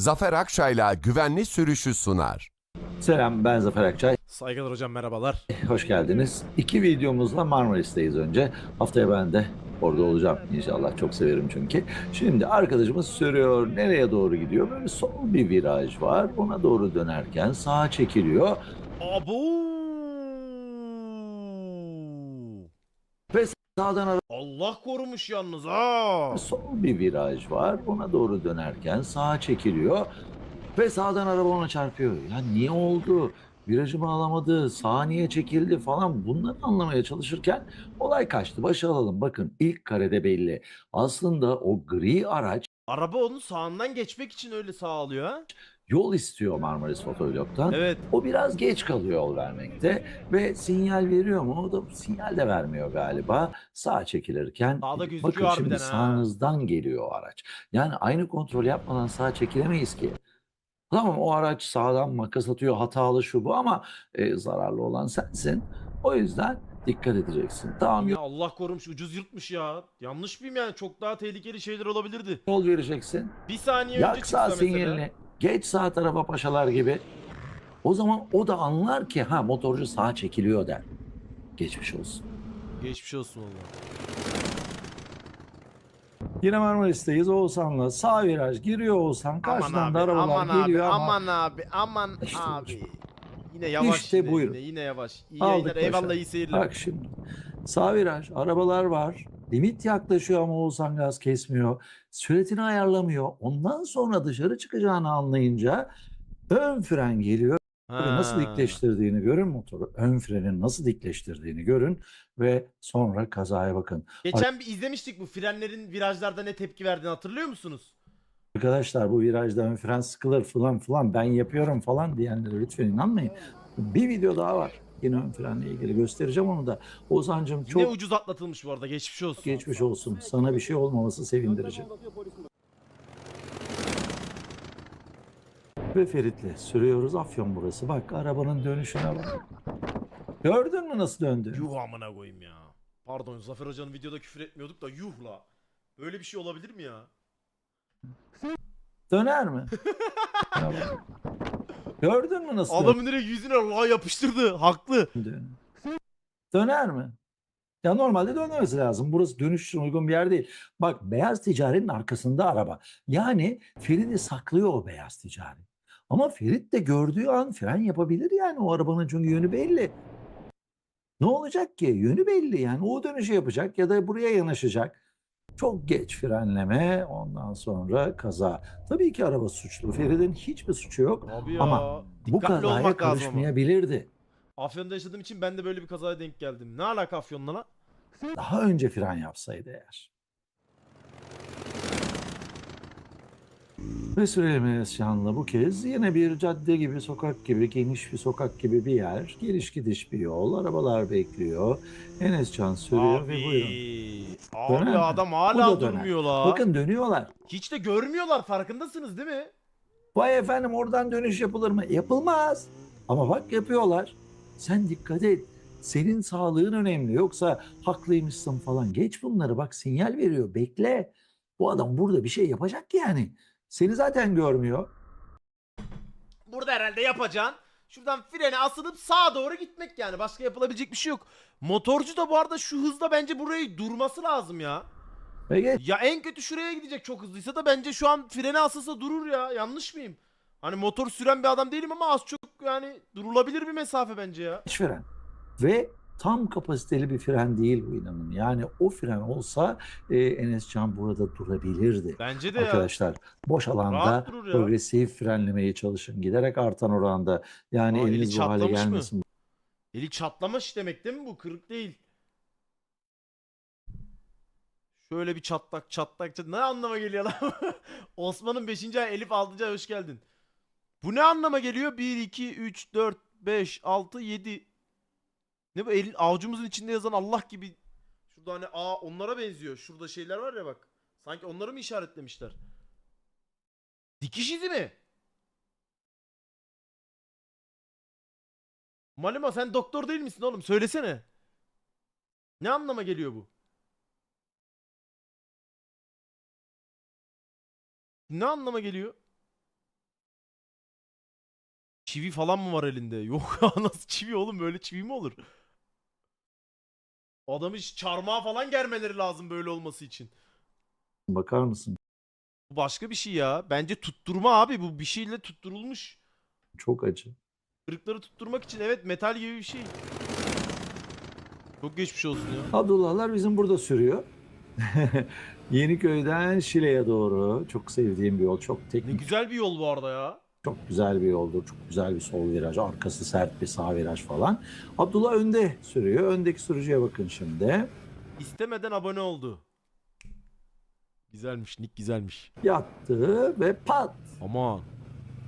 Zafer Akçay'la güvenli sürüşü sunar. Selam ben Zafer Akçay. Saygılar hocam merhabalar. Hoş geldiniz. İki videomuzla Marmaris'teyiz önce. Haftaya ben de orada olacağım inşallah. Çok severim çünkü. Şimdi arkadaşımız sürüyor. Nereye doğru gidiyor? Böyle sol bir viraj var. Ona doğru dönerken sağa çekiliyor. Abo. Ve sağdan Allah korumuş yalnız ha. sol bir viraj var. Ona doğru dönerken sağa çekiliyor. Ve sağdan araba ona çarpıyor. Ya niye oldu? Virajımı alamadı, sağa niye çekildi falan bunları anlamaya çalışırken olay kaçtı. Başa alalım. Bakın ilk karede belli. Aslında o gri araç Araba onun sağından geçmek için öyle sağlıyor ha. Yol istiyor Marmaris Fotoğraf'tan. Evet. O biraz geç kalıyor yol vermekte ve sinyal veriyor mu? O da sinyal de vermiyor galiba. Sağa çekilirken Sağda bakın şimdi ha. sağınızdan geliyor o araç. Yani aynı kontrol yapmadan sağa çekilemeyiz ki. Tamam o araç sağdan makas atıyor hatalı şu bu ama e, zararlı olan sensin. O yüzden dikkat edeceksin. Tamam Ya Allah korumuş ucuz yırtmış ya. Yanlış mıyım yani? Çok daha tehlikeli şeyler olabilirdi. yol vereceksin. Bir saniye önce Yak çıksa mesela. sinyalini. Geç sağ tarafa paşalar gibi. O zaman o da anlar ki ha motorcu sağa çekiliyor der. Geçmiş olsun. Geçmiş olsun valla. Yine Marmaris'teyiz Oğuzhan'la. Sağ viraj giriyor Oğuzhan. Karşıdan da arabalar geliyor ama. aman abi, aman İşte abi. Yine yavaş İşte yine, buyurun. yine, yine yavaş. İyi Aldık yayınlar, eyvallah iyi seyirler. Bak şimdi. Sağ viraj, arabalar var. Limit yaklaşıyor ama Oğuzhan gaz kesmiyor. Süratini ayarlamıyor. Ondan sonra dışarı çıkacağını anlayınca ön fren geliyor. Böyle Nasıl Ha. dikleştirdiğini görün motoru. Ön frenin nasıl dikleştirdiğini görün ve sonra kazaya bakın. Geçen bir izlemiştik bu frenlerin virajlarda ne tepki verdiğini hatırlıyor musunuz? Arkadaşlar bu virajda ön fren sıkılır falan falan ben yapıyorum falan diyenlere lütfen inanmayın. Bir video daha var. Yine ön frenle ilgili göstereceğim onu da. Ozan'cığım Yine çok ucuz atlatılmış bu arada geçmiş olsun. geçmiş olsun. Sana bir şey olmaması sevindirici. Ve Ferit'le sürüyoruz. Afyon burası. Bak arabanın dönüşüne bak. Gördün mü nasıl döndü? Yuh amına koyayım ya. Pardon Zafer Hoca'nın videoda küfür etmiyorduk da yuh la. Böyle bir şey olabilir mi ya? Döner mi? Gördün mü nasıl Adamın direkt yüzüne la yapıştırdı. Haklı. Döner mi? Ya normalde dönmemesi lazım. Burası dönüş için uygun bir yer değil. Bak beyaz ticaretin arkasında araba. Yani Ferit'i saklıyor o beyaz ticari. Ama Ferit de gördüğü an fren yapabilir yani o arabanın çünkü yönü belli. Ne olacak ki? Yönü belli yani o dönüşü yapacak ya da buraya yanaşacak. Çok geç frenleme ondan sonra kaza. Tabii ki araba suçlu. Ferit'in hiçbir suçu yok. Abi ya. Ama Bu dikkatli kazaya olmak lazım ama. karışmayabilirdi. Afyon'da yaşadığım için ben de böyle bir kazaya denk geldim. Ne alaka Afyon'la lan? Daha önce fren yapsaydı eğer. Süremiz şanlı bu kez yine bir cadde gibi, sokak gibi, geniş bir sokak gibi bir yer. Geliş gidiş bir yol, arabalar bekliyor. Enes Can sürüyor ve buyurun. Abi Döner mi? adam Bu hala da döner. durmuyor la. Bakın dönüyorlar. Hiç de görmüyorlar farkındasınız değil mi? Vay efendim oradan dönüş yapılır mı? Yapılmaz. Ama bak yapıyorlar. Sen dikkat et. Senin sağlığın önemli. Yoksa haklıymışsın falan. Geç bunları bak sinyal veriyor. Bekle. Bu adam burada bir şey yapacak yani. Seni zaten görmüyor. Burada herhalde yapacaksın. Şuradan frene asılıp sağa doğru gitmek yani. Başka yapılabilecek bir şey yok. Motorcu da bu arada şu hızda bence burayı durması lazım ya. Geç. Ya en kötü şuraya gidecek çok hızlıysa da bence şu an frene asılsa durur ya. Yanlış mıyım? Hani motor süren bir adam değilim ama az çok yani durulabilir bir mesafe bence ya. Geç fren. Ve tam kapasiteli bir fren değil bu inanın. Yani o fren olsa e, Enes Can burada durabilirdi. Bence de ya. Arkadaşlar boş alanda ya. progresif frenlemeye çalışın. Giderek artan oranda. Yani Aa, eli eliniz bu hale çatlamış mı? gelmesin. Eli çatlamış demek değil mi bu? Kırık değil. Şöyle bir çatlak çatlak çatlak. Ne anlama geliyor lan? Osman'ın 5. ay Elif 6. ay hoş geldin. Bu ne anlama geliyor? 1, 2, 3, 4, 5, 6, 7. Ne bu elin avucumuzun içinde yazan Allah gibi. Şurada hani A onlara benziyor. Şurada şeyler var ya bak. Sanki onları mı işaretlemişler? Dikiş izi mi? Malima sen doktor değil misin oğlum? Söylesene. Ne anlama geliyor bu? Ne anlama geliyor? Çivi falan mı var elinde? Yok ya nasıl çivi oğlum böyle çivi mi olur? Adamı hiç çarmıha falan germeleri lazım böyle olması için. Bakar mısın? Bu başka bir şey ya. Bence tutturma abi bu bir şeyle tutturulmuş. Çok acı. Kırıkları tutturmak için evet metal gibi bir şey. Çok geçmiş olsun ya. Abdullahlar bizim burada sürüyor. Yeniköy'den Şile'ye doğru. Çok sevdiğim bir yol. Çok Ne teknik, güzel bir yol bu arada ya. Çok güzel bir yoldur. Çok güzel bir sol viraj. Arkası sert bir sağ viraj falan. Abdullah önde sürüyor. Öndeki sürücüye bakın şimdi. İstemeden abone oldu. Güzelmiş, Nick güzelmiş. Yattı ve pat. Aman.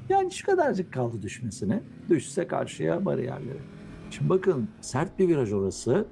Yani şu kadarcık kaldı düşmesine. Düşse karşıya bariyerleri. Şimdi bakın sert bir viraj orası.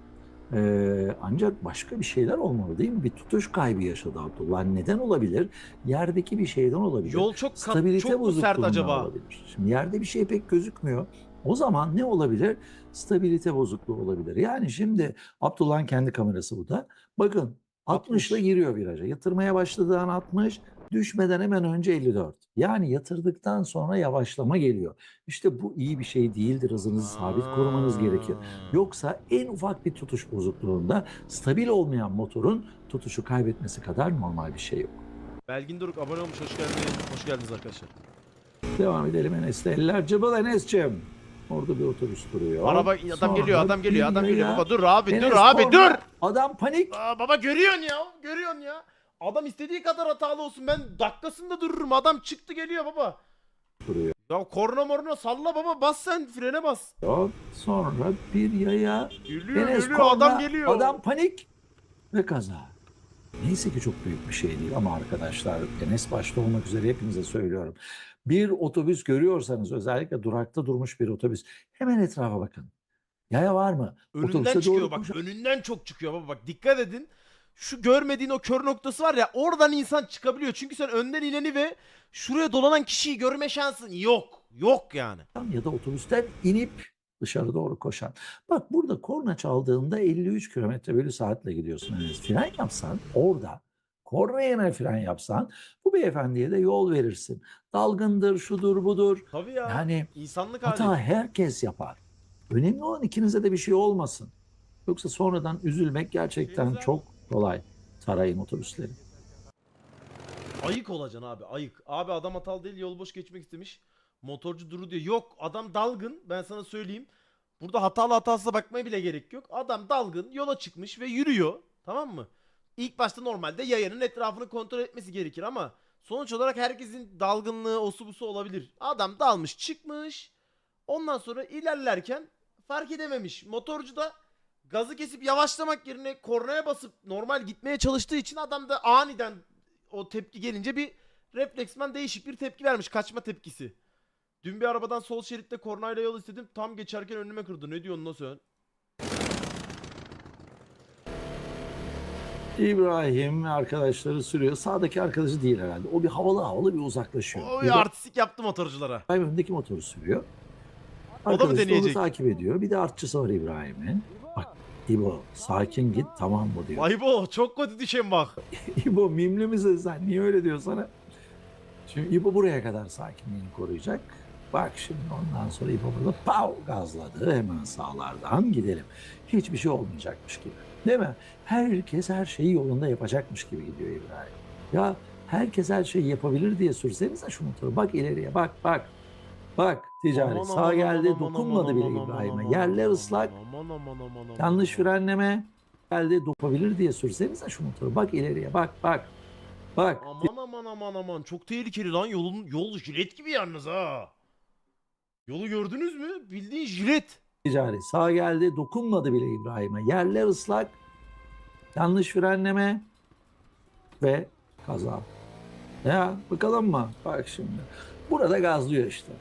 Ee, ancak başka bir şeyler olmalı değil mi? Bir tutuş kaybı yaşadı Abdullah. Neden olabilir? Yerdeki bir şeyden olabilir. Yol çok kat, Stabilite çok mu sert acaba? olabilir. Şimdi yerde bir şey pek gözükmüyor. O zaman ne olabilir? Stabilite bozukluğu olabilir. Yani şimdi Abdullah'ın kendi kamerası bu da. Bakın 60 ile 60. giriyor viraja. Yatırmaya başladığı an 60, düşmeden hemen önce 54. Yani yatırdıktan sonra yavaşlama geliyor. İşte bu iyi bir şey değildir. Hızınızı sabit korumanız gerekir. Yoksa en ufak bir tutuş bozukluğunda stabil olmayan motorun tutuşu kaybetmesi kadar normal bir şey yok. Belgin Doruk abone olmuş. Hoş geldiniz. Hoş geldiniz arkadaşlar. Devam edelim Enes'le. Eller cıbıl Enes'cim. Orada bir otobüs duruyor. Araba adam Sonra geliyor, adam geliyor, adam geliyor. Baba dur abi, Enes dur abi, korna. dur. Adam panik. Aa, baba görüyorsun ya, görüyorsun ya. Adam istediği kadar hatalı olsun. Ben dakikasında dururum. Adam çıktı geliyor baba. duruyor. Ya korna morna salla baba. Bas sen frene bas. Sonra bir yaya. Geliyor, Enes geliyor. korna, Adam geliyor. Adam panik ve kaza. Neyse ki çok büyük bir şey değil ama arkadaşlar Enes başta olmak üzere hepinize söylüyorum. Bir otobüs görüyorsanız özellikle durakta durmuş bir otobüs hemen etrafa bakın. Yaya var mı? Önünden Otobüse çıkıyor doğru bak. koşun. Önünden çok çıkıyor baba. Bak dikkat edin. Şu görmediğin o kör noktası var ya oradan insan çıkabiliyor. Çünkü sen önden ineni ve şuraya dolanan kişiyi görme şansın yok. Yok yani. ya da otobüsten inip dışarı doğru koşan. Bak burada korna çaldığında 53 kilometre bölü saatle gidiyorsun. Yani fren yapsan orada korna yerine fren yapsan bu beyefendiye de yol verirsin. Dalgındır, şudur, budur. Tabii ya. Yani İnsanlık hali. hata herkes yapar. Önemli olan ikinize de bir şey olmasın. Yoksa sonradan üzülmek gerçekten Şeyiniz var çok kolay. Tarayın otobüsleri. Ayık olacaksın abi ayık. Abi adam hatalı değil yol boş geçmek istemiş. Motorcu duru diyor. Yok adam dalgın ben sana söyleyeyim. Burada hatalı hatasına bakmaya bile gerek yok. Adam dalgın yola çıkmış ve yürüyor. Tamam mı? İlk başta normalde yayanın etrafını kontrol etmesi gerekir ama sonuç olarak herkesin dalgınlığı osu busu olabilir. Adam dalmış çıkmış. Ondan sonra ilerlerken fark edememiş. Motorcu da gazı kesip yavaşlamak yerine kornaya basıp normal gitmeye çalıştığı için adam da aniden o tepki gelince bir refleksmen değişik bir tepki vermiş. Kaçma tepkisi. Dün bir arabadan sol şeritte kornayla yol istedim. Tam geçerken önüme kırdı. Ne diyorsun sen? İbrahim arkadaşları sürüyor. Sağdaki arkadaşı değil herhalde. O bir havalı havalı bir uzaklaşıyor. O Bir artistik yaptı motorculara. İbrahim önündeki motoru sürüyor. O da mı Arkadaşı onu deneyecek? takip ediyor. Bir de artçısı var İbrahim'in. Bak İbo sakin git tamam mı diyor. Vay bu çok kötü düşen bak. İbo mimli misin sen? Niye öyle diyor sana? Şimdi İbo buraya kadar sakinliğini koruyacak. Bak şimdi ondan sonra İbo burada pav gazladı. Hemen sağlardan gidelim. Hiçbir şey olmayacakmış gibi. Değil mi? Herkes her şeyi yolunda yapacakmış gibi gidiyor İbrahim. Ya herkes her şeyi yapabilir diye sürsenize şu motoru. Bak ileriye bak bak. Bak ticari Aman, sağ aman, geldi aman, dokunmadı aman, bile İbrahim'e. Yerler aman, ıslak. Aman aman aman aman. Yanlış frenleme geldi dokunabilir diye sürsenize şu motoru. Bak ileriye bak bak. Bak Aman aman aman aman. Çok tehlikeli lan yolun yol jilet gibi yalnız ha. Yolu gördünüz mü? Bildiğin jilet. ticari sağ geldi dokunmadı bile İbrahim'e. Yerler ıslak. Yanlış frenleme ve kaza. Ya bakalım mı? Bak şimdi. Burada gazlıyor işte.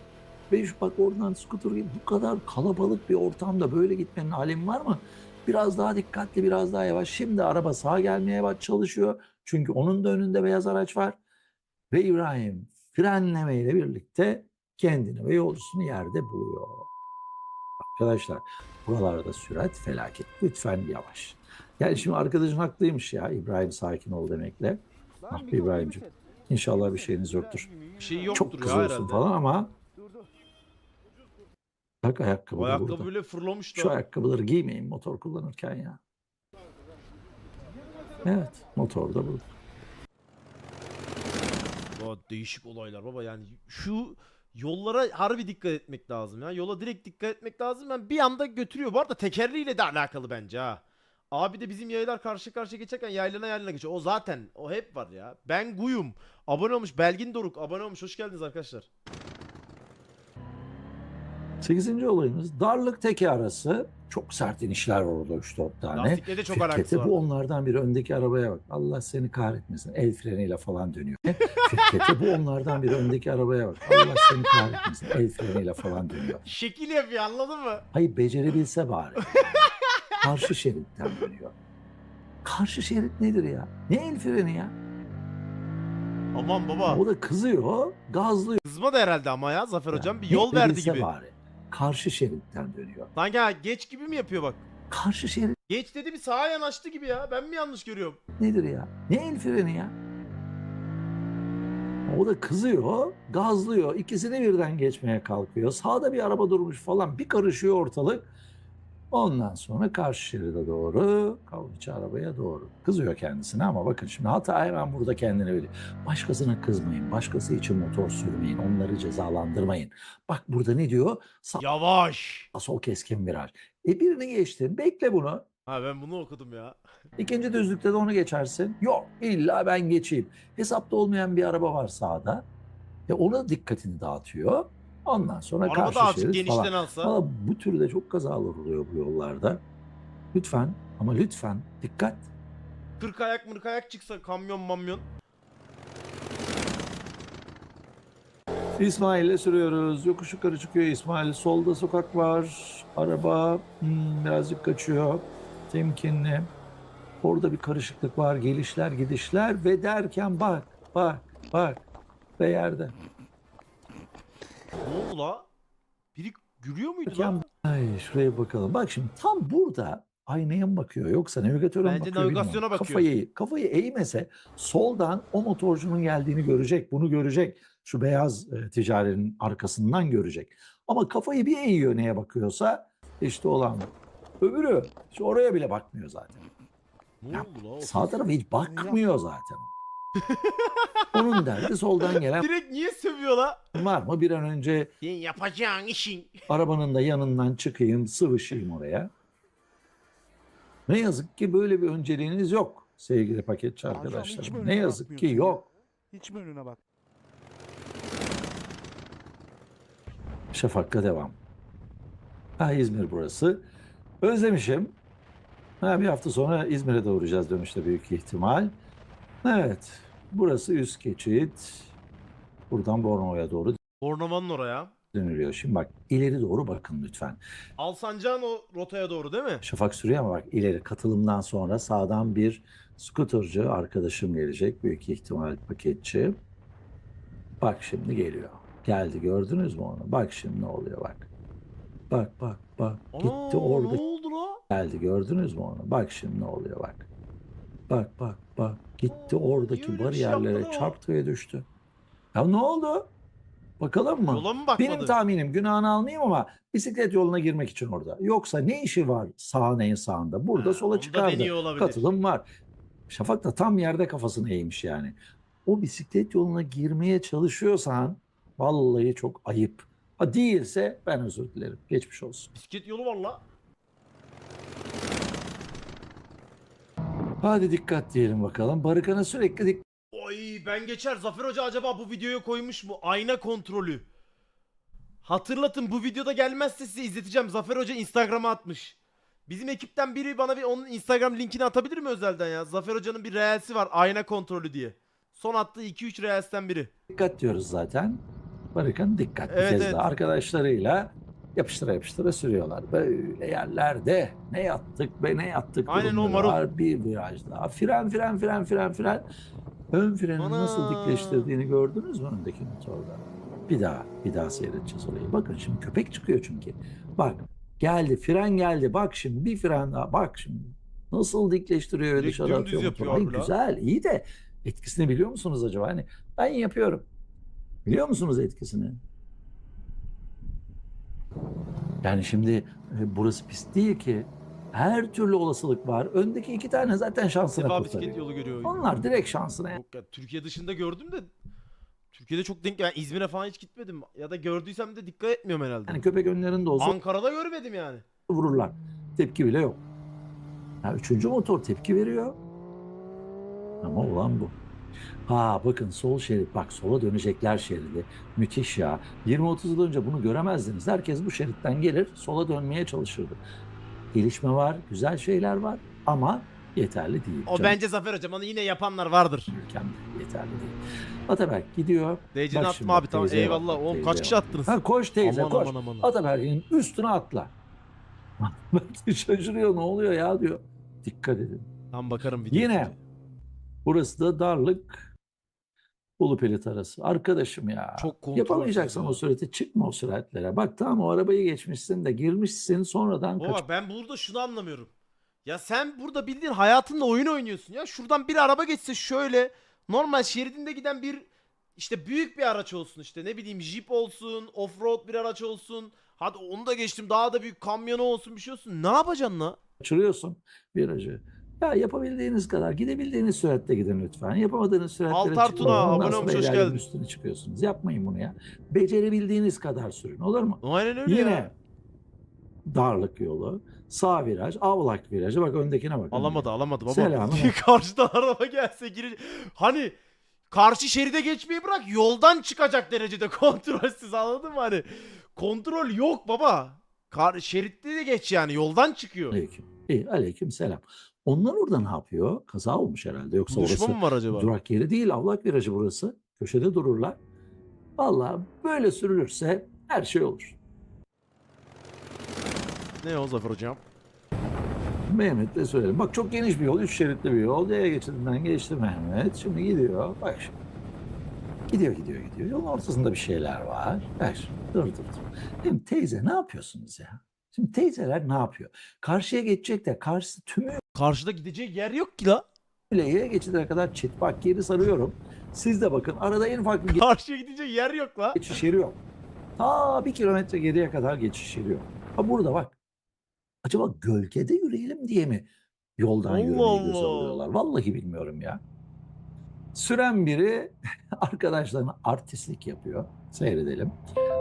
Ve bak oradan skuter gibi bu kadar kalabalık bir ortamda böyle gitmenin alemi var mı? Biraz daha dikkatli, biraz daha yavaş. Şimdi araba sağa gelmeye bak çalışıyor. Çünkü onun da önünde beyaz araç var. Ve İbrahim frenlemeyle birlikte kendini ve yolcusunu yerde buluyor. Arkadaşlar buralarda sürat felaket. Lütfen yavaş. Yani şimdi arkadaşın haklıymış ya İbrahim sakin ol demekle. Ah be İbrahim'cim. İnşallah bir şeyiniz yoktur. Bir şey Çok yoktur ya kızıyorsun falan ama Bak ayakkabı O ayakkabı burada. böyle fırlamış Şu ayakkabıları giymeyin motor kullanırken ya. Evet motor da burada. Baba değişik olaylar baba yani şu yollara harbi dikkat etmek lazım ya. Yola direkt dikkat etmek lazım. Yani bir anda götürüyor. Bu arada tekerleğiyle de alakalı bence ha. Abi de bizim yaylar karşı karşıya geçerken yaylana yaylana geçiyor. O zaten o hep var ya. Ben Guyum. Abone olmuş. Belgin Doruk. Abone olmuş. Hoş geldiniz arkadaşlar. Sekizinci olayımız darlık teki arası. Çok sert inişler var orada 3-4 tane. Lastikle de çok alakası var. bu onlardan biri. Öndeki arabaya bak. Allah seni kahretmesin. El freniyle falan dönüyor. Firkete bu onlardan biri. Öndeki arabaya bak. Allah seni kahretmesin. El freniyle falan dönüyor. Şekil yapıyor anladın mı? Hayır becerebilse bari. Karşı şeritten dönüyor. Karşı şerit nedir ya? Ne el freni ya? Aman baba. O da kızıyor, gazlıyor. Kızma da herhalde ama ya Zafer hocam bir Ne yol verdi gibi. Bari. Karşı şeritten dönüyor. Sanki ha, geç gibi mi yapıyor bak. Karşı şerit Geç dedi bir sağa yanaştı gibi ya. Ben mi yanlış görüyorum? nedir ya? Ne el freni ya? O da kızıyor, gazlıyor. İkisini birden geçmeye kalkıyor. Sağda bir araba durmuş falan. Bir karışıyor ortalık. Ondan sonra karşı şeride doğru, kavgaçı arabaya doğru. Kızıyor kendisine ama bakın şimdi hata hemen burada kendine öyle. Başkasına kızmayın, başkası için motor sürmeyin, onları cezalandırmayın. Bak burada ne diyor? Sağ Yavaş. sol keskin viraj. E birini geçtin, bekle bunu. Ha ben bunu okudum ya. İkinci düzlükte de onu geçersin. Yok illa ben geçeyim. Hesapta olmayan bir araba var sağda. E ona dikkatini dağıtıyor. Ondan sonra Araba karşı da azıcık şerit genişten falan. alsa. Valla bu türde çok kazalar oluyor bu yollarda. Lütfen ama lütfen dikkat. 40 ayak mırk ayak çıksa kamyon mamyon. İsmail'le sürüyoruz. Yokuş yukarı çıkıyor İsmail. Solda sokak var. Araba hmm, birazcık kaçıyor. Temkinli. Orada bir karışıklık var. Gelişler gidişler ve derken bak bak bak ve yerde. Ne oldu la? Biri gülüyor muydu lan? ay şuraya bakalım. Bak şimdi tam burada aynaya mı bakıyor yoksa navigatöre mi Bence bakıyor navigasyona bilmiyorum. bakıyor. Kafayı, kafayı eğmese soldan o motorcunun geldiğini görecek. Bunu görecek. Şu beyaz e, ticarenin arkasından görecek. Ama kafayı bir eğiyor neye bakıyorsa işte olan bu. Öbürü hiç oraya bile bakmıyor zaten. Ne oldu la? Sağ tarafa hiç bakmıyor zaten. Onun derdi soldan gelen Direkt niye sövüyor la? var mı? Bir an önce Senin yapacağın işin. arabanın da yanından çıkayım, sıvışayım oraya. Ne yazık ki böyle bir önceliğiniz yok sevgili paketçi Hocam hiç mi arkadaşlar. önüne Ne yazık ki bakmıyorsun ya? yok. Hiç mi önüne bak? Şafak'la devam. Ha İzmir burası. Özlemişim. Ha bir hafta sonra İzmir'e de uğrayacağız dönüşte büyük ihtimal. Evet. Burası üst geçit. Buradan Bornova'ya doğru Bornova'nın oraya. dönülüyor. Şimdi bak ileri doğru bakın lütfen. Alsancak'ın o rotaya doğru değil mi? Şafak sürüyor ama bak ileri katılımdan sonra sağdan bir skuterci arkadaşım gelecek. Büyük ihtimal paketçi. Bak şimdi geliyor. Geldi gördünüz mü onu? Bak şimdi ne oluyor bak. Bak bak bak. Ana, Gitti orada Ne oldu la? geldi gördünüz mü onu? Bak şimdi ne oluyor bak. Bak bak bak. Gitti oradaki bariyerlere çarptı ve düştü. Ya ne oldu? Bakalım mı? Yola mı bakmadı? Benim tahminim günahını almayayım ama bisiklet yoluna girmek için orada. Yoksa ne işi var sağın en sağında? Burada Ha, sola çıkardı. Katılım var. Şafak da tam yerde kafasını eğmiş yani. O bisiklet yoluna girmeye çalışıyorsan vallahi çok ayıp. Ha değilse ben özür dilerim. Geçmiş olsun. Bisiklet yolu var la. Hadi dikkat diyelim bakalım. Barıkan'a sürekli dik Oy ben geçer. Zafer Hoca acaba bu videoya koymuş mu? Ayna kontrolü. Hatırlatın bu videoda gelmezse size izleteceğim. Zafer Hoca Instagram'a atmış. Bizim ekipten biri bana bir onun Instagram linkini atabilir mi özelden ya? Zafer Hoca'nın bir reelsi var ayna kontrolü diye. Son attığı 2-3 reelsten biri. dikkat diyoruz zaten. Barıkan dikkat. Bir Evet, kez evet. daha arkadaşlarıyla yapıştıra yapıştıra sürüyorlar. Böyle yerlerde ne yattık be ne yattık. Aynen o marul. Bir viraj daha. Fren fren fren fren fren. Ön freni Ana. nasıl dikleştirdiğini gördünüz mü öndeki motorda? Bir daha bir daha seyredeceğiz orayı. Bakın şimdi köpek çıkıyor çünkü. Bak geldi fren geldi. Bak şimdi bir fren daha. Bak şimdi nasıl dikleştiriyor Direkt dışarı atıyor motoru. Ay, güzel iyi de etkisini biliyor musunuz acaba? Hani ben yapıyorum. Biliyor musunuz etkisini? Yani şimdi e, burası pist değil ki. Her türlü olasılık var. Öndeki iki tane zaten şansına defa kurtarıyor. yolu görüyor. Onlar direkt şansına. Yok ya Türkiye dışında gördüm de Türkiye'de çok denk yani İzmir'e falan hiç gitmedim. Ya da gördüysem de dikkat etmiyorum herhalde. Yani köpek önlerinde olsa Ankara'da görmedim yani. vururlar. Tepki bile yok. Ya üçüncü motor tepki veriyor. Ama olan bu. Ha bakın sol şerit bak sola dönecekler şeridi. Müthiş ya. 20-30 yıl önce bunu göremezdiniz. Herkes bu şeritten gelir sola dönmeye çalışırdı. Gelişme var, güzel şeyler var ama yeterli değil. O Canım, bence Zafer hocam onu yine yapanlar vardır. ülkemde yeterli değil. Ataberk gidiyor. Attım şimdi, abi tamam eyvallah. bak, Oğlum kaç kişi attınız? Ha koş teyze aman, koş. aman aman Ataberk'in üstüne atla. Şaşırıyor ne oluyor ya diyor. Dikkat edin. Tam bakarım. Yine. Burası da darlık Ulu Pelit arası. Arkadaşım ya. Çok Yapamayacaksan ya. o sürati çıkma o süratlere. Bak tamam o arabayı geçmişsin de girmişsin sonradan Baba kaç. ben burada şunu anlamıyorum. Ya sen burada bildiğin hayatınla oyun oynuyorsun ya. Şuradan bir araba geçse şöyle normal şeridinde giden bir işte büyük bir araç olsun işte ne bileyim jip olsun, offroad bir araç olsun. Hadi onu da geçtim daha da büyük kamyonu olsun bir şey olsun. Ne yapacaksın la? kaçırıyorsun virajı. Ya yapabildiğiniz kadar gidebildiğiniz süratle gidin lütfen. Yapamadığınız süratlere Altar. Tuna, abone olmuş, hoş geldin. üstüne çıkıyorsunuz. Yapmayın bunu ya. Becerebildiğiniz kadar sürün olur mu? Aynen öyle Yine ya. darlık yolu, sağ viraj, avlak virajı. Bak öndekine bak. Alamadı alamadı baba. Selam. Karşıdan araba gelse girir. Hani karşı şeride geçmeyi bırak yoldan çıkacak derecede kontrolsüz anladın mı hani? Kontrol yok baba. Kar şeritte de geç yani yoldan çıkıyor. Aleyküm. İyi, aleyküm selam. Onlar orada ne yapıyor? Kaza olmuş herhalde. Yoksa Buluşma orası mı var acaba? durak yeri değil. Avlak virajı burası. Köşede dururlar. Vallahi böyle sürülürse her şey olur. Ne o Zafer hocam? Mehmet'le söyleyelim. Bak çok geniş bir yol. Üç şeritli bir yol. Yaya geçidinden geçti Mehmet. Şimdi gidiyor. Bak şimdi. Gidiyor gidiyor gidiyor. Yolun ortasında bir şeyler var. Bak şimdi. Dur dur dur. Şimdi teyze ne yapıyorsunuz ya? Şimdi teyzeler ne yapıyor? Karşıya geçecek de karşısı tümüyle Karşıda gidecek yer yok ki la. yaya geçidine kadar çit. Bak geri sarıyorum. Siz de bakın arada en ufak bir Karşıya gidecek yer yok la. geçiş yeri yok. Ta bir kilometre geriye kadar geçiş yeri yok. Ha burada bak. Acaba gölgede yürüyelim diye mi yoldan Allah yürümeyi göze Allah. alıyorlar? Vallahi bilmiyorum ya. Süren biri arkadaşlarına artistlik yapıyor. Seyredelim.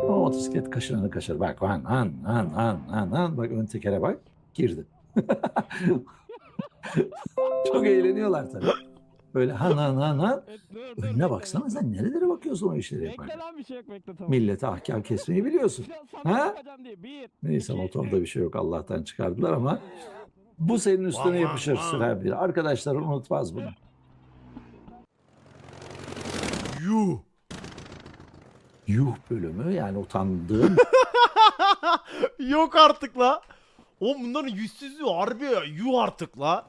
O motosiklet kaşınanı kaşır. Bak han han han han han han. Bak ön tekere bak. Girdi. Çok eğleniyorlar tabii. Böyle han han han han. Önüne baksana sen nerelere bakıyorsun o işleri yaparken. Bekle lan bir şey yok bekle tamam. Millete ahkam kesmeyi biliyorsun. Ha? diye. Bir. Neyse iki, motorda bir şey yok Allah'tan çıkardılar ama bu senin üstüne Vay, yapışır vay, sürer bir. Arkadaşlar unutmaz bunu. Yuh. Yuh bölümü yani utandığım yok artık la. Oğlum bunların yüzsüzlüğü harbi ya. Yuh artık la.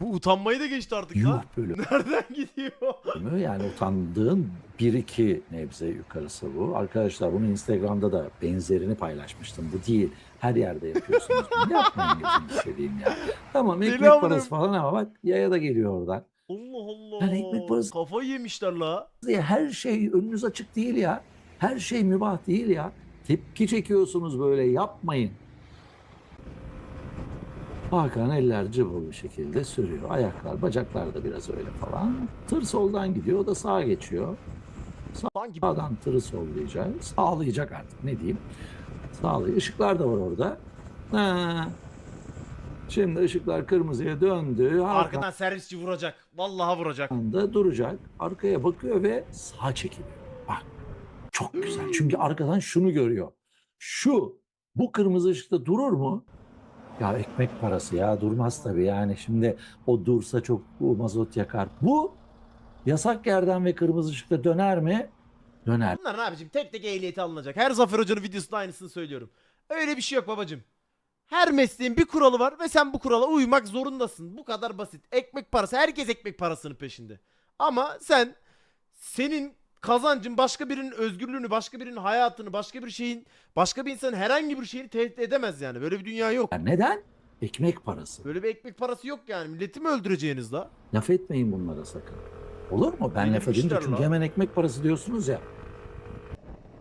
Bu utanmayı da geçti artık yuh la. bölümü Nereden gidiyor? yani utandığın bir iki nebze yukarısı bu. Arkadaşlar bunu Instagram'da da benzerini paylaşmıştım. Bu değil. Her yerde yapıyorsunuz bunu. Yapmayın gözünü seveyim ya. Tamam ekmek amına- parası falan ama bak yaya da geliyor oradan. Allah Allah. Yani ekmek parası- Kafayı yemişler la. Ya her şey önünüz açık değil ya. Her şey mübah değil ya. Tepki çekiyorsunuz böyle yapmayın. Hakan eller cıvıl bir şekilde sürüyor. Ayaklar, bacaklar da biraz öyle falan. Tır soldan gidiyor, o da sağa geçiyor. Sağdan tırı sollayacak, sağlayacak artık ne diyeyim. Sağlıyor. Işıklar da var orada. Ha. Şimdi ışıklar kırmızıya döndü. Arkadan servisçi vuracak. Vallahi vuracak. anda duracak. Arkaya bakıyor ve sağa çekiliyor. Çok güzel. Çünkü arkadan şunu görüyor. Şu bu kırmızı ışıkta durur mu? Ya ekmek parası ya durmaz tabii yani şimdi o dursa çok mazot yakar. Bu yasak yerden ve kırmızı ışıkta döner mi? Döner. Bunlar ne abicim tek tek ehliyeti alınacak. Her Zafer Hoca'nın videosunda aynısını söylüyorum. Öyle bir şey yok babacım. Her mesleğin bir kuralı var ve sen bu kurala uymak zorundasın. Bu kadar basit. Ekmek parası. Herkes ekmek parasının peşinde. Ama sen senin kazancın başka birinin özgürlüğünü, başka birinin hayatını, başka bir şeyin, başka bir insanın herhangi bir şeyini tehdit edemez yani. Böyle bir dünya yok. Neden? Ekmek parası. Böyle bir ekmek parası yok yani. Milleti mi öldüreceğiniz la? Laf etmeyin bunlara sakın. Olur mu? Ben laf edince çünkü la. hemen ekmek parası diyorsunuz ya.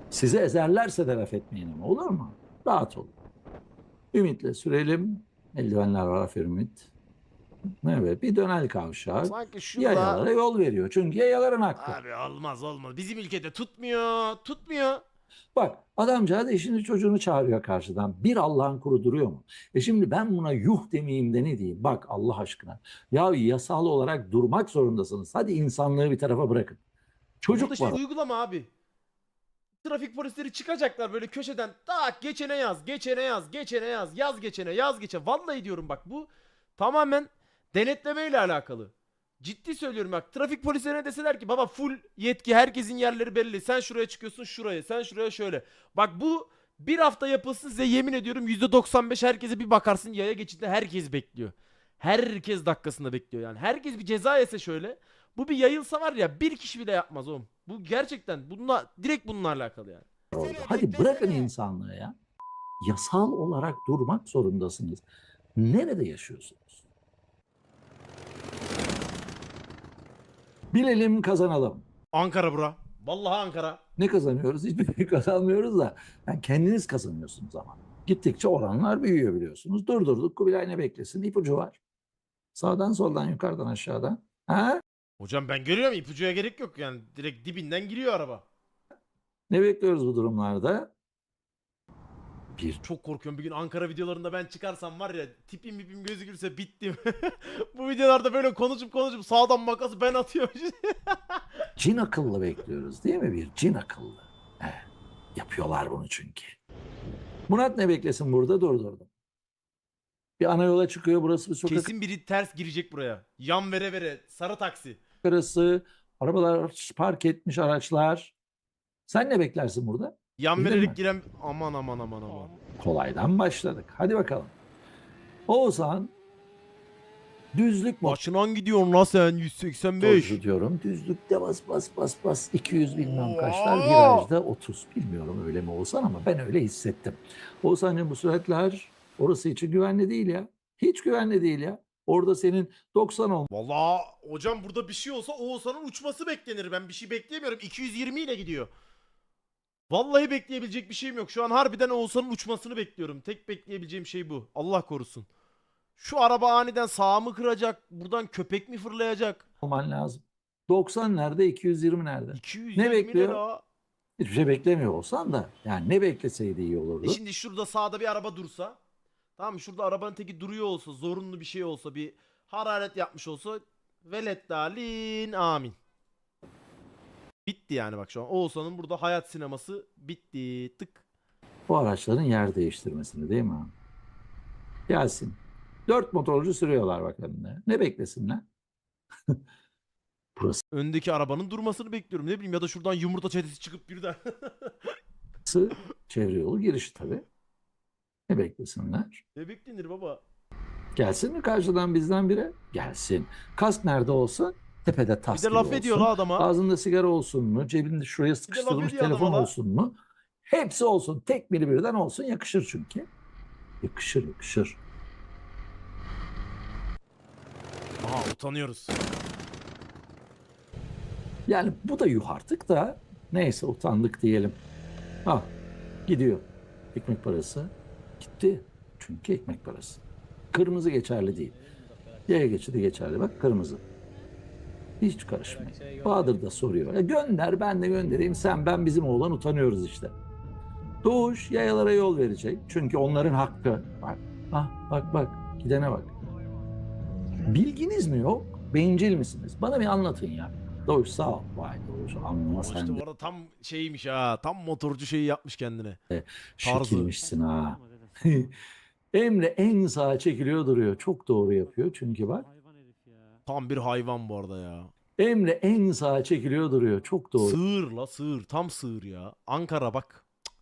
Sizi ezerlerse de laf etmeyin ama olur mu? Rahat olun. Ümitle sürelim. Eldivenler var aferin Ümit. Evet bir dönel kavşak. Sanki şurada... Yayalara yol veriyor. Çünkü yayaların hakkı. Abi olmaz olmaz. Bizim ülkede tutmuyor. Tutmuyor. Bak adamcağız eşini çocuğunu çağırıyor karşıdan. Bir Allah'ın kuru duruyor mu? E şimdi ben buna yuh demeyeyim de ne diyeyim? Bak Allah aşkına. Ya yasal olarak durmak zorundasınız. Hadi insanlığı bir tarafa bırakın. Çocuk Burada şey var. uygulama abi. Trafik polisleri çıkacaklar böyle köşeden. Tak geçene yaz, geçene yaz, geçene yaz, yaz geçene, yaz geçene. Vallahi diyorum bak bu tamamen denetlemeyle alakalı. Ciddi söylüyorum bak trafik polislerine deseler ki baba full yetki herkesin yerleri belli. Sen şuraya çıkıyorsun şuraya sen şuraya şöyle. Bak bu bir hafta yapılsın size yemin ediyorum %95 herkese bir bakarsın yaya geçidinde herkes bekliyor. Herkes dakikasında bekliyor yani. Herkes bir ceza yese şöyle. Bu bir yayılsa var ya bir kişi bile yapmaz oğlum. Bu gerçekten bununla direkt bununla alakalı yani. Hadi bırakın insanlığı ya. Yasal olarak durmak zorundasınız. Nerede yaşıyorsunuz? Bilelim kazanalım. Ankara bura. Vallahi Ankara. Ne kazanıyoruz? Hiçbir şey kazanmıyoruz da. Yani kendiniz kazanıyorsunuz ama. Gittikçe oranlar büyüyor biliyorsunuz. Durdurduk. Kubilay ne beklesin? İpucu var. Sağdan soldan yukarıdan aşağıdan. Ha? Hocam ben görüyorum ipucuya gerek yok yani. Direkt dibinden giriyor araba. Ne bekliyoruz bu durumlarda? Bir Çok korkuyorum bir gün Ankara videolarında ben çıkarsam var ya tipim mipim gözükürse bittim. Bu videolarda böyle konuşup konuşup sağdan makası ben atıyorum. cin akıllı bekliyoruz değil mi? Bir cin akıllı. He, yapıyorlar bunu çünkü. Murat ne beklesin burada? Durdurdum. Bir ana yola çıkıyor. Burası bir sokak Kesin biri ters girecek buraya. Yan vere vere sarı taksi. arası. Arabalar park etmiş araçlar. Sen ne beklersin burada? Yan Bildin vererek mi? giren aman aman aman aman. Kolaydan başladık. Hadi bakalım. Oğuzhan düzlük Başından gidiyorsun la sen 185. motoru diyorum. Düzlükte bas bas bas bas 200 bilmem kaçlar virajda 30. Bilmiyorum öyle mi Oğuzhan ama ben öyle hissettim. Oğuzhan'cığım bu süratler orası için güvenli değil ya. Hiç güvenli değil ya. Orada senin 90 olman Valla hocam burada bir şey olsa Oğuzhan'ın uçması beklenir. Ben bir şey bekleyemiyorum. 220 ile gidiyor. Vallahi bekleyebilecek bir şeyim yok. Şu an harbiden Oğuzhan'ın uçmasını bekliyorum. Tek bekleyebileceğim şey bu. Allah korusun. Şu araba aniden sağa mı kıracak? Buradan köpek mi fırlayacak? lazım. 90 nerede 220 nerede? 220 Ne bekliyor? lira. Hiçbir şey beklemiyor olsan da yani ne bekleseydi iyi olurdu. E şimdi şurada sağda bir araba dursa. Tamam mı? Şurada arabanın teki duruyor olsa, zorunlu bir şey olsa, bir hararet yapmış olsa veleddalin amin. Bitti yani bak şu an. Oğuzhan'ın burada hayat sineması bitti. Tık. bu araçların yer değiştirmesini değil mi? abi? Gelsin. Dört motorcu sürüyorlar bak önüne. Ne beklesinler? Burası Öndeki arabanın durmasını bekliyorum. Ne bileyim ya da şuradan yumurta çetesi çıkıp birden. çevre yolu girişi tabii. Ne beklesinler? ne beklenir baba? Gelsin mi karşıdan bizden biri? Gelsin. Kask nerede olsun? Tepede Bir tas de gibi laf olsun. ediyor la adama. Ağzında sigara olsun mu? Cebinde şuraya sıkıştırılmış telefon olsun mu? Hepsi olsun. Tek biri birden olsun. Yakışır çünkü. Yakışır yakışır. Aha utanıyoruz. Yani bu da yuh artık da neyse utandık diyelim. Ha gidiyor. Ekmek parası gitti. Çünkü ekmek parası. Kırmızı geçerli değil. Yaya geçidi geçerli. Bak kırmızı. Hiç karışmayın. Bahadır da soruyor. "Ya gönder ben de göndereyim. Sen ben bizim oğlan utanıyoruz işte. Doğuş yayalara yol verecek. Çünkü onların hakkı. Bak ah, bak bak gidene bak. Bilginiz mi yok? Bencil misiniz? Bana bir anlatın ya. Doğuş sağ ol. Vay Doğuş anlama O işte sen bu arada tam şeymiş ha. Tam motorcu şeyi yapmış kendine. tarzı. şekilmişsin ha. Emre en sağa çekiliyor duruyor. Çok doğru yapıyor çünkü bak. Tam bir hayvan bu arada ya. Emre en sağa çekiliyor duruyor. Çok doğru Sığır la sığır. Tam sığır ya. Ankara bak. Cık.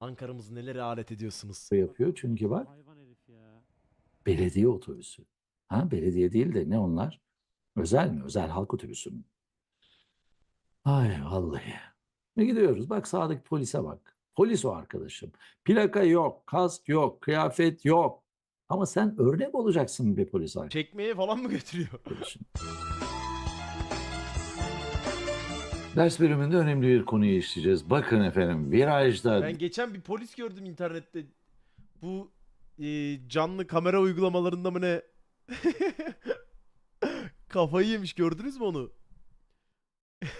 Ankara'mızı nelere alet ediyorsunuz. yapıyor çünkü bak. Belediye otobüsü. Ha belediye değil de ne onlar? Özel mi? Özel halk otobüsü mü? Ay vallahi. Ne gidiyoruz? Bak sağdaki polise bak. Polis o arkadaşım. Plaka yok, kask yok, kıyafet yok. Ama sen örnek olacaksın bir polis Çekmeye falan mı götürüyor? arkadaşım. Ders bölümünde önemli bir konuyu işleyeceğiz. Bakın efendim virajda Ben geçen bir polis gördüm internette. Bu e, canlı kamera uygulamalarında mı ne? Kafayı yemiş gördünüz mü onu?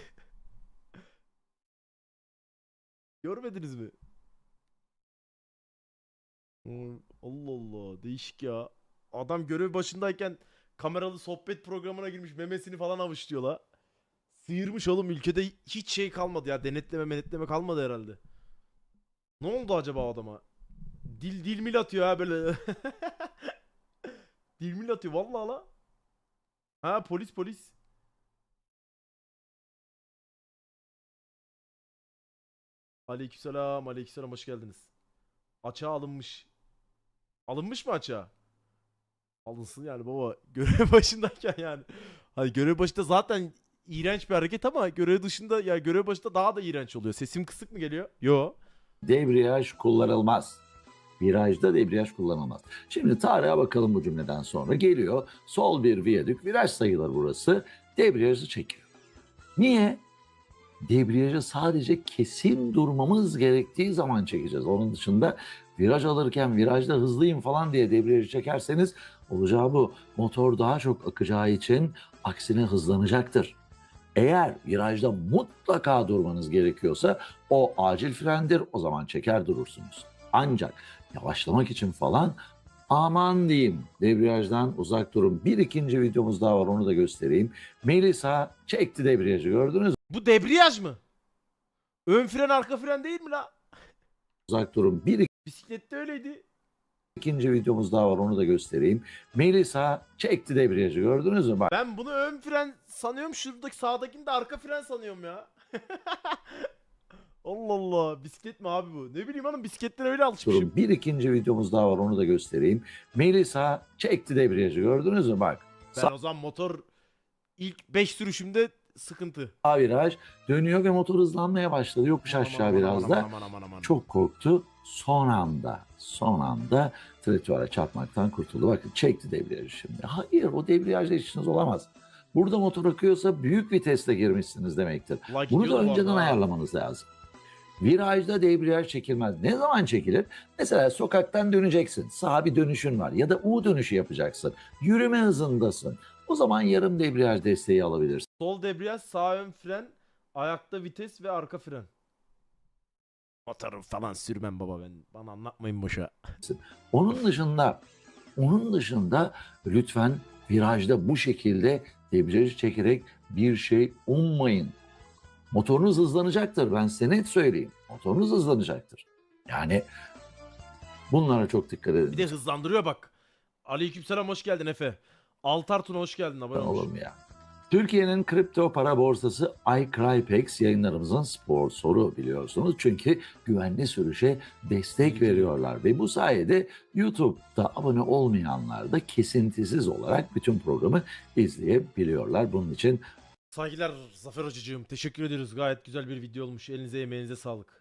Görmediniz mi? Hmm, Allah Allah değişik ya. Adam görev başındayken kameralı sohbet programına girmiş memesini falan avuçluyor la. Sıyırmış oğlum ülkede hiç şey kalmadı ya denetleme menetleme kalmadı herhalde. Ne oldu acaba adama? Dil dil mil atıyor ha böyle. dil mil atıyor vallahi la. Ha polis polis. Aleykümselam aleykümselam hoş geldiniz. Açığa alınmış. Alınmış mı açığa? Alınsın yani baba. Görev başındayken yani. Hani görev başında zaten iğrenç bir hareket ama görev dışında ya görev başında daha da iğrenç oluyor. Sesim kısık mı geliyor? Yo. debriyaj kullanılmaz. Virajda debriyaj kullanılmaz. Şimdi tarihe bakalım bu cümleden sonra. Geliyor sol bir viyadük, viraj sayılır burası. Debriyajı çekiyor. Niye? Debriyajı sadece kesin durmamız gerektiği zaman çekeceğiz. Onun dışında viraj alırken virajda hızlıyım falan diye debriyajı çekerseniz olacağı bu. Motor daha çok akacağı için aksine hızlanacaktır. Eğer virajda mutlaka durmanız gerekiyorsa o acil frendir o zaman çeker durursunuz. Ancak yavaşlamak için falan aman diyeyim debriyajdan uzak durun. Bir ikinci videomuz daha var onu da göstereyim. Melisa çekti debriyajı gördünüz mü? Bu debriyaj mı? Ön fren arka fren değil mi la? Uzak durun. Bir Bisiklette öyleydi. ikinci videomuz daha var onu da göstereyim. Melisa çekti debriyajı gördünüz mü? Bak Ben bunu ön fren sanıyorum. Şuradaki sağdakini de arka fren sanıyorum ya. Allah Allah. Bisiklet mi abi bu? Ne bileyim hanım bisikletlere öyle alışmışım. Bir ikinci videomuz daha var onu da göstereyim. Melisa çekti debriyajı gördünüz mü? Bak Ben o zaman motor ilk 5 sürüşümde sıkıntı. sağ viraj dönüyor ve motor hızlanmaya başladı. Yokuş Aman, aşağı aman, biraz aman, da. aman, aman, aman. Çok korktu. Son anda, son anda trituvara çarpmaktan kurtuldu. Bakın çekti debriyajı şimdi. Hayır o debriyajla işiniz olamaz. Burada motor akıyorsa büyük vitesle girmişsiniz demektir. La Bunu da önceden arada ha. ayarlamanız lazım. Virajda debriyaj çekilmez. Ne zaman çekilir? Mesela sokaktan döneceksin. Sağa bir dönüşün var ya da U dönüşü yapacaksın. Yürüme hızındasın. O zaman yarım debriyaj desteği alabilirsin. Sol debriyaj, sağ ön fren, ayakta vites ve arka fren. Motoru falan sürmem baba ben. Bana anlatmayın boşa. Onun dışında onun dışında lütfen virajda bu şekilde debriyajı çekerek bir şey ummayın. Motorunuz hızlanacaktır. Ben size net söyleyeyim. Motorunuz hızlanacaktır. Yani bunlara çok dikkat edin. Bir de hızlandırıyor bak. Aleykümselam hoş geldin Efe. Altar Tuna hoş geldin abone olmuş. olur mu ya? Türkiye'nin kripto para borsası iCrypex yayınlarımızın sponsoru biliyorsunuz. Çünkü güvenli sürüşe destek veriyorlar ve bu sayede YouTube'da abone olmayanlar da kesintisiz olarak bütün programı izleyebiliyorlar. Bunun için Saygılar Zafer Hocacığım. Teşekkür ediyoruz. Gayet güzel bir video olmuş. Elinize emeğinize sağlık.